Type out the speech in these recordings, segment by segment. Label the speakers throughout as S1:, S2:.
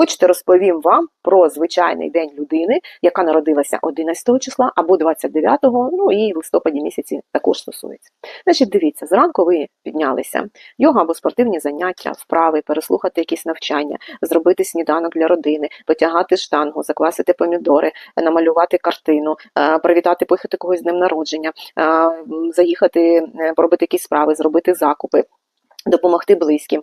S1: Хочете, розповім вам про звичайний день людини, яка народилася 11 числа або 29-го, ну і в листопаді місяці також стосується. Значить, дивіться, зранку ви піднялися, йога або спортивні заняття, вправи, переслухати якісь навчання, зробити сніданок для родини, потягати штангу, заквасити помідори, намалювати картину, е, привітати, поїхати когось з днем народження, е, заїхати, е, поробити якісь справи, зробити закупи. Допомогти близьким,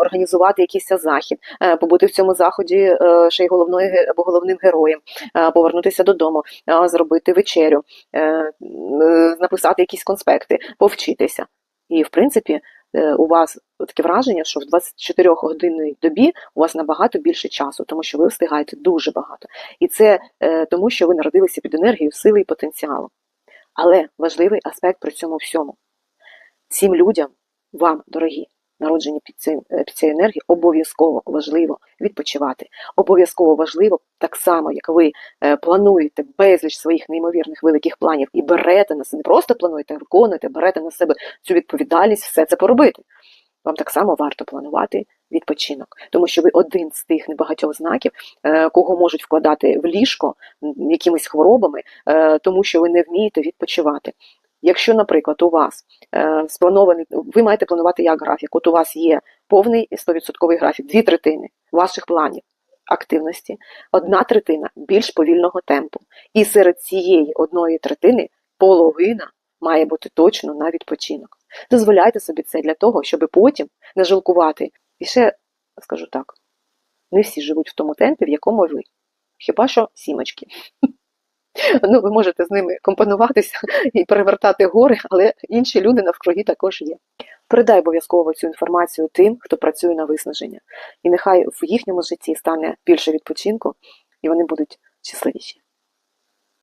S1: організувати якийсь захід, е, побути в цьому заході е, ще й головною або головним героєм, е, повернутися додому, зробити вечерю, написати якісь конспекти, повчитися. І, в принципі, у вас таке враження, що в 24-годинній добі у вас набагато більше часу, тому що ви встигаєте дуже багато. І це тому, що ви народилися під енергією сили і потенціалу. Але важливий аспект при цьому всьому. Цим людям, вам, дорогі, народжені під, цим, е, під цією енергією, обов'язково важливо відпочивати. Обов'язково важливо, так само, як ви е, плануєте безліч своїх неймовірних великих планів і берете на себе, не просто плануєте, а виконуєте, берете на себе цю відповідальність все це поробити. Вам так само варто планувати відпочинок, тому що ви один з тих небагатьох знаків, е, кого можуть вкладати в ліжко якимись хворобами, тому що ви не вмієте відпочивати. Якщо, наприклад, у вас е, спланований, ви маєте планувати як графік, от у вас є повний 100% графік, дві третини ваших планів активності, одна третина більш повільного темпу. І серед цієї одної третини половина має бути точно на відпочинок. Дозволяйте собі це для того, щоб потім не жалкувати. І ще скажу так: не всі живуть в тому темпі, в якому ви. Хіба що сімочки. Ну, ви можете з ними компонуватися і перевертати гори, але інші люди навкруги також є. Передай обов'язково цю інформацію тим, хто працює на виснаження. І нехай в їхньому житті стане більше відпочинку, і вони будуть щасливіші.